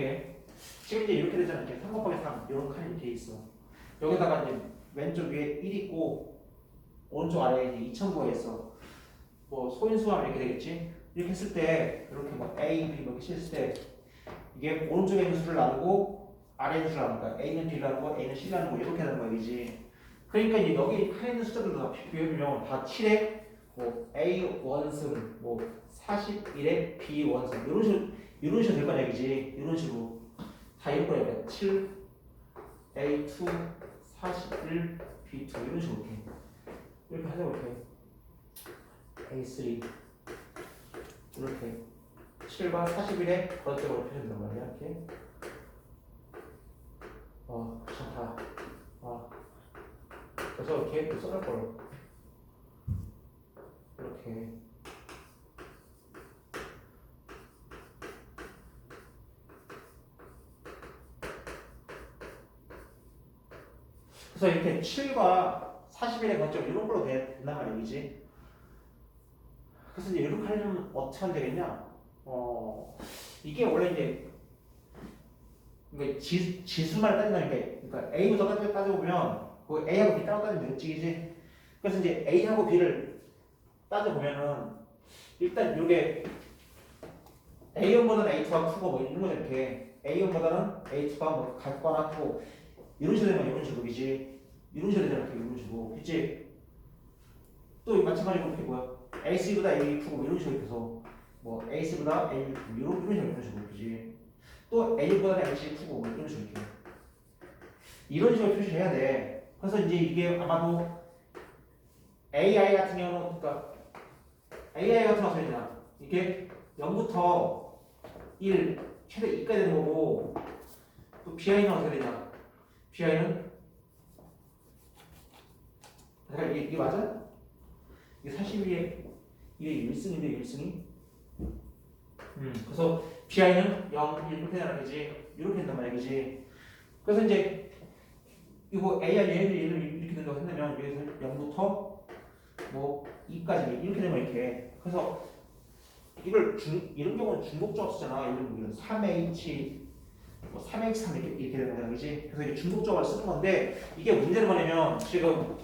이렇게 지금 이제 이렇게 되잖아. 이렇게 3 곱하기 3 이런 칸이 돼 있어. 여기다가 이제 왼쪽 위에 1 있고 오른쪽 아래에 이제 2000구가 있어. 뭐 소인수하면 이렇게 되겠지. 이렇게 했을 때 이렇게 뭐 A, B 뭐 이렇게 했을 때 이게 오른쪽에 있는 수를 나누고 아래에 있는 수를 나누는 거야. A는 B를 나누고 A는 C를 나누고 이렇게 되는 거야, 이지. 그러니까 이제 여기 칸에 있는 숫자들도 다 비교해보면 다 7에 뭐 A 원승, 뭐 41에 B 원승 이런 식으로 이런 식으로 될 거냐 이지. 이런 식으로. 다 이럴 거야. 7 A2 41 B2 이런 식으로 이렇게. 이렇게 하자고 이렇게. A3 이렇게. 7과 41의 거적으로 표현된단 말이야 이렇게. 어 좋다. 어. 그래서 이렇게 또 써놓을 걸 이렇게 그래서 이렇게 7과 41의 거점 이런 걸로 돼- 된단 말이지. 그래서 이제 이렇게 하려면 어떻게 하면 되겠냐? 어 이게 원래 이제 지, 지수만 따진다는 게 그러니까 A부터 따져, 따져보면 그 A하고 B 따로 따지면 그지? 그래서 이제 A하고 B를 따져보면은 일단 이게 A1보다는 A2가 크고 뭐 이런 거죠 이렇게. A1보다는 A2가 뭐 같거나 크고 이런 식으로 되면 이런 식으로 그지? 이런 식으로 되면 이렇게 이런 식으로 그치? 또 마찬가지로 이렇게 뭐야 A3보다 A 크고 뭐 이런 식으로 돼서 뭐 A보다 A 이런 이런 식으로 이런 식으로 그지? 또 A보다 AC 크고 뭐 이런 식으로 이렇게 이런 식으로 표시해야 돼. 그래서 이제 이게 아마도 AI 같은 경우는 그러니까 AI 같은 경우는 되냐? 이게 0부터 1 최대 2까지 되는 거고 또 BI는 어떻게 되냐? BI는 그러니까 이게, 이게 맞아? 이게 42에 이게 1승인데 1승이? 음, 그래서 BI는 0, 1 이렇게 되는 거지. 이렇게 된단 말이지. 그래서 이제 이거 AI 얘를 얘를 이렇게 된다고 한다면 여기서 0부터 뭐 2까지 이렇게 되면 이렇게. 그래서 이걸 중 이런 경우는 중복적으로 쓰잖아. 이런 경우는 3H 뭐 3X3 이렇게 이렇게 되는 거야, 그지? 그래서 이게 중복적으로 쓰는 건데 이게 문제는 뭐냐면 지금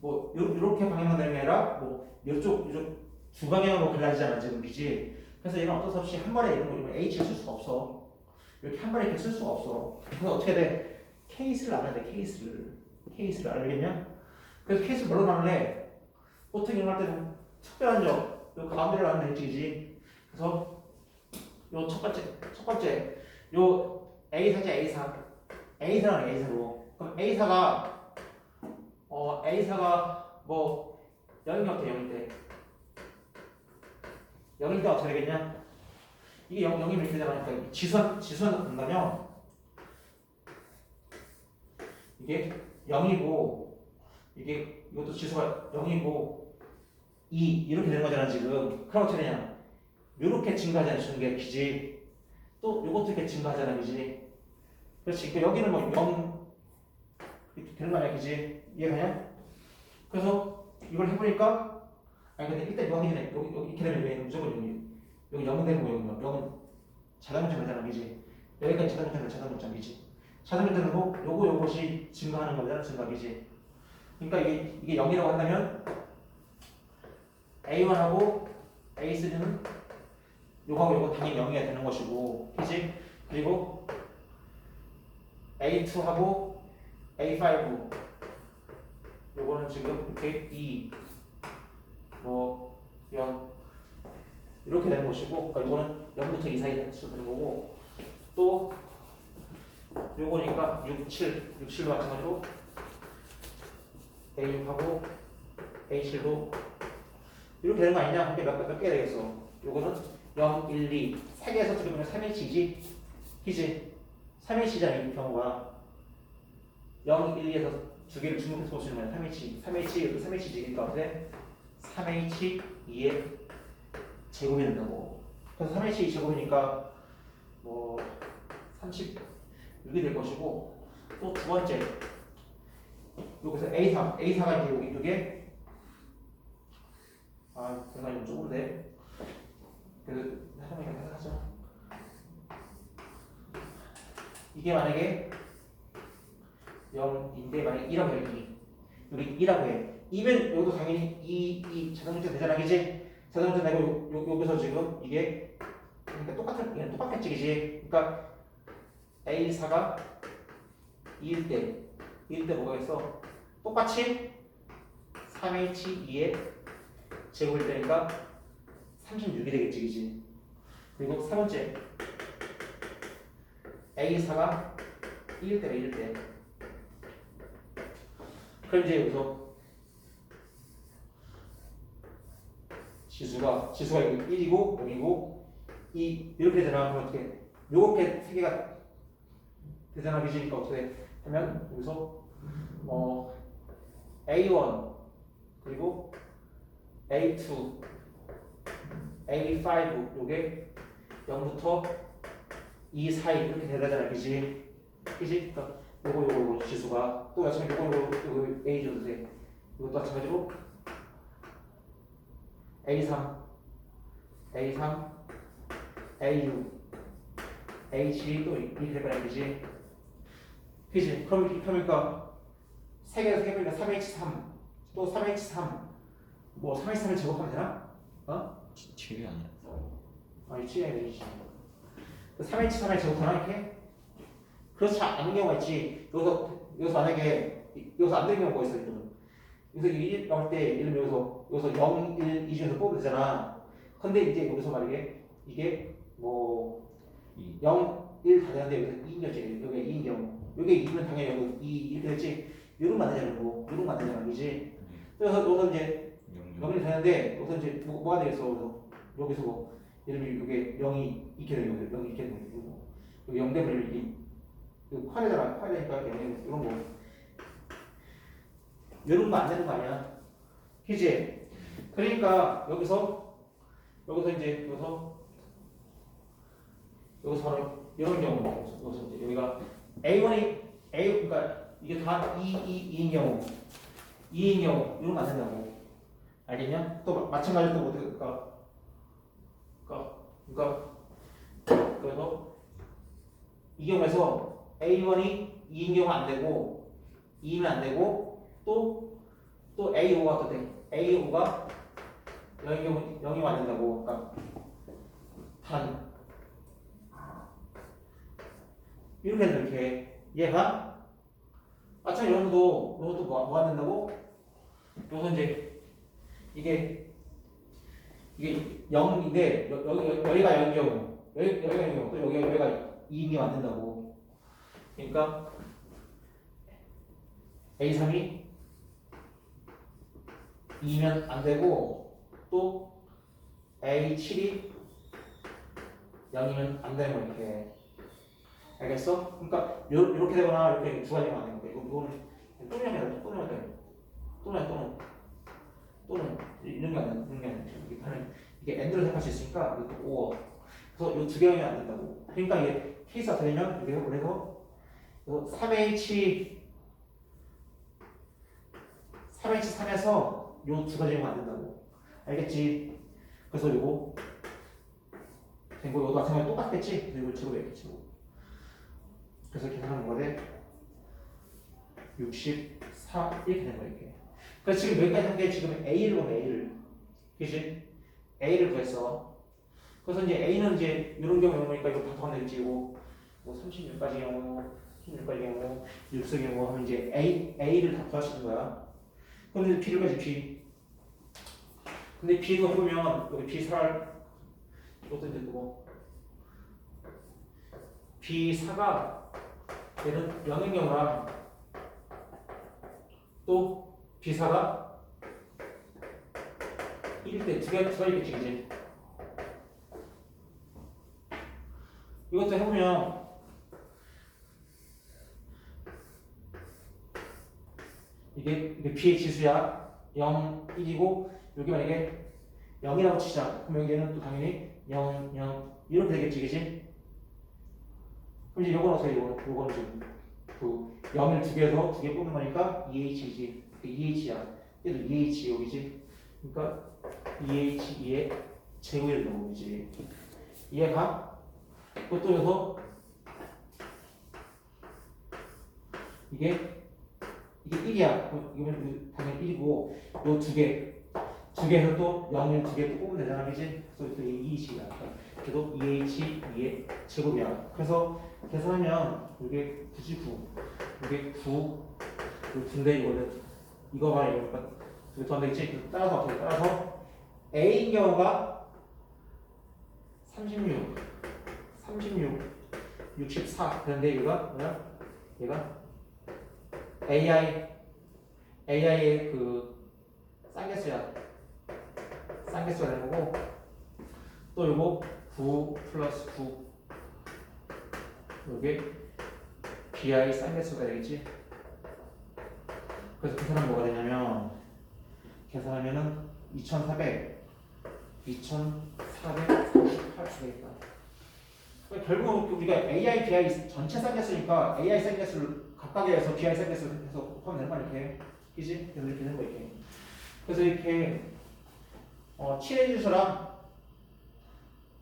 뭐 요, 이렇게 방향만 되는 게 아니라 뭐 이쪽 이쪽 두 방향으로 갈라지잖아 지금 그지? 그래서 얘는 어쩔 수 없이 한 번에 이런 거 H를 쓸 수가 없어. 이렇게 한 번에 이렇게 쓸 수가 없어. 그래서 어떻게 돼? 케이스를 알아야 돼. 케이스를. 케이스를 알겠냐? 그래서 케이스를 뭘로 나눌래? 보통 이용할 때는 특별한 점, 요 가운데를 나누는 일지지. 그래서 요 첫 번째, 첫 번째, 요 A4지 A4. A4는 A4로. 그럼 A4가 어 A4가 뭐 0이 어때 0일 때? 0일 때 어떻게 되겠냐? 이게 0, 0이 이렇게 되니까 지수한 지수한다 본다면 이게 0이고 이게 이것도 지수가 0이고 2 이렇게 되는 거잖아 지금 그럼 어떻게 되냐 이렇게 증가하잖아 주는 게 기지 또 이것도 이렇게 증가하잖아 그지 그렇지. 그러니까 여기는 뭐 0 이렇게 되는 거 아니야? 그지? 이해가냐? 그래서 이걸 해보니까 아니 근데 일단 0이 되네 여기, 여기 이렇게 되면 얘는 무조건 여기 여기 0은 되는 거예요 0은 0은 자동문자잖아 그지. 여기까지 자동문자는 자동문자이지? 자동문자는 거 요거 요것이 증가하는 거잖아 증가이지? 그러니까 이게 이게 0이라고 한다면 A1하고 A3는 요거하고 요거 당연히 0이가 되는 것이고 그지? 그리고 A2하고 A5 요거는 지금 이렇게 2 뭐 0 이렇게 되는 것이고 그러니까 이거는 0부터 2 사이 되는 거고 또 요거니까 6, 7, 6, 7도 마찬가지로 A6하고 A7도 이렇게 되는 거 아니냐? 이게 몇, 몇개 되겠어? 요거는 0, 1, 2세 개에서 어떻게 보면 3H지? 희지? 3H잖아 이 경우가 0, 1, 2에서 두 개를 중복해서 볼 수 있는 거야 3H 3H 이것도 3H지. 그러니까 어때? 3H 2의 제곱이 된다고. 그래서 3H 제곱이니까 뭐 36이 될 것이고 또 두 번째 여기서 A3 A4가 이제 여기 이쪽에 아 내가 좀 좁은데. 그래도 하나만 하자 이게 만약에 0인데 만약에 2라고 해 여기 여기 2라고 해 2면 여기도 당연히 2, 2 자동차 되잖아 그지? 자동차 내고 요, 요, 여기서 지금 이게 그러니까 똑같은 얘는 똑같겠지 그지? 그러니까 A4가 2일 때 2일 때 뭐가 있어? 똑같이 3H2의 제곱일 때니까 36이 되겠지 그지? 그리고 세 번째 A4가 1일 때가 1일 때 그럼 이제 여기서 지수가 지수가 여기 1이고 0이고 2 이렇게 되나? 그러면 어떻게? 요렇게 세 개가 되잖아 그지니까 어떻게 하면 여기서 어 A1 그리고 A2 A5 요게 0부터 2 사이 이렇게 되잖아 그지 그지 그러니까 요거 요거 요거 지수가 또 마찬가지로 요거 요거 요거 A 줘도 돼 이것도 마찬가지로 A3 A3 A6 A7이 또 이렇게 될 거야 그지. 그지 그럼 펴니까 3개에서 3개 빼니까 3H3 또 3H3 뭐 3H3을 제곱하면 되나? 칠이 아니야. 아니 7이 되지 3H3을 제곱하나 이렇게? 그렇지 않은 경우가 있지. 여기서 여기서 만약에 이- 여기서 안 되는 경우가 있어 이거는. 여기서 1 나올 때 들면 여기서 여기서 0, 1, 2 중에서 뽑으면 되잖아. 근데 이제 여기서 만약에 이게 뭐 이. 0, 1 다 되는데 여기서 2인이었지 여기 2인 경우 여기 2면 당연히 여기 2 이렇게 됐지. 요런 만들자는 거고 요런 만들자는 거지? 네. 그래서 여기서 이제 영영 0이 되는데 여기서 이제 뭐, 뭐가 되겠어 여기서? 여기서 뭐 예를 들면 이게 0이 이렇게 되는 거예요. 0이 이렇게 되는 거고. 여기 0 되면 이게 이거 커야 되잖아 커야 되니까 0이 이런 거. 이런 거 안 되는 거 아니야? 그지? 그러니까 여기서 여기서 이제 여기서 여기서 이런 경우 여기서 이제 여기가 A1이 A 그러니까 이게 다 2, 2, 2인 경우 2인 경우 이런 거 안 된다고. 알겠냐? 또 마- 마찬가지로 또 어떻게 그러니까 그러니까 그래서 이 경우에서 A1이 2인 경우 안 되고 2면 안 되고 또 또 A5가 어때? A5가 0인 경우 0이면 안 된다고 그러니까 단 이렇게 이렇게 얘가 아참 이런 것도 이런 것도 뭐, 뭐안 된다고? 여기서 이제 이게 이게 0인데 여, 여기 여기가 0인 경우 여기 여기가 0인 경우 또 여기가 여기가 2인 경우 안 된다고. 그러니까 A3이 2면 안 되고 또 A7이 0이면 안 되는 거 이렇게. 알겠어? 그러니까 요, 이렇게 되거나 이렇게 두 가지가 안 되는 거야 이거 이거는 해야 돼. 또는 또는 또는 이런 게 아니야 이런 게 아니야 이게 하는 이게 엔드로 생각할 수 있으니까 이거 오 그래서 이 두 개가 안 된다고 그러니까 이게 케이스가 되면 이게 그래서 3H 3H3에서 요 두 가지가 안 된다고 알겠지? 그래서 요거 된거 요거 마찬가지로 똑같겠지? 그래서 이걸 제곱 했겠지 뭐. 그래서 계산하는 거에 64 이렇게 되는 거야 이렇게 그래서 지금 여기까지 한 게 지금 A를 보면 A를. 그지? A를 구했어 그래서 이제 A는 이제 이런 경우 보니까 이거 다 더하면 되지 뭐, 뭐 36까지 경우 16까지 경우 6의 경우 하면 이제 A, A를 다 구하시는 거야. 이제 B를 가지 B 근데 B도 보면 여기 B 살 이것도 이제 그거 B4가 얘는 0인 경우랑 또 B4가 1일 때두 개, 두 가지겠지, 그지? 이것도 해보면 이게, 이게 B의 지수야 0, 1이고 여기 만약에 0이라고 치자 그럼 여기에는 또 당연히 0, 0 이렇게 되겠지, 그지? 그럼 이제 요건 어떻게 요거는 요거는 지금 그 0을 두 개에서 두 개 뽑는 거니까 2H지 2H야 얘도 2H 여기지 그러니까 2H2의 제곱이 되는 거지 이해가? 그것도 여기서 이게 이게 1이야. 이거는 당연히 1이고 요 두 개. 두 개에서 또 0, 1 두개 또 뽑으면 되잖아, 그지? 그래서 또 2H가 그래도 2H 2의 제곱이야. 그래서 계산하면 이게 9지 9. 이게 9. 그 군대 이거는 이거 봐 이거 봐. 두개 더되겠지 따라서 어떻게 따라서 A인 경우가 36, 36, 64. 그런데 얘가 뭐야? 얘가 AI, AI의 그 쌍개수야. 쌍개수가 되는 거고 또 요거 9 플러스 9 요게 BI 쌍개수가 되겠지? 그래서 계산하면 뭐가 되냐면 계산하면은 2400 2448 되겠다. 그러니까 결국 우리가 AI, BI 전체 쌍개수니까 AI 쌍개수를 각각에 해서 BI 쌍개수를 해서 곱하면 되는 거 이렇게 그지? 그래서 이렇게 되는 거 이렇게. 그래서 이렇게 어, 7의 지수랑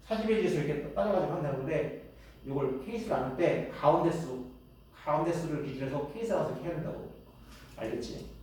40의 지수 이렇게 따져가지고 하면 되는데 이걸 케이스를 나눌 때 가운데 수 가운데 수를 기준으로 해서 케이스 나눠서 이렇게 해야 된다고 알겠지?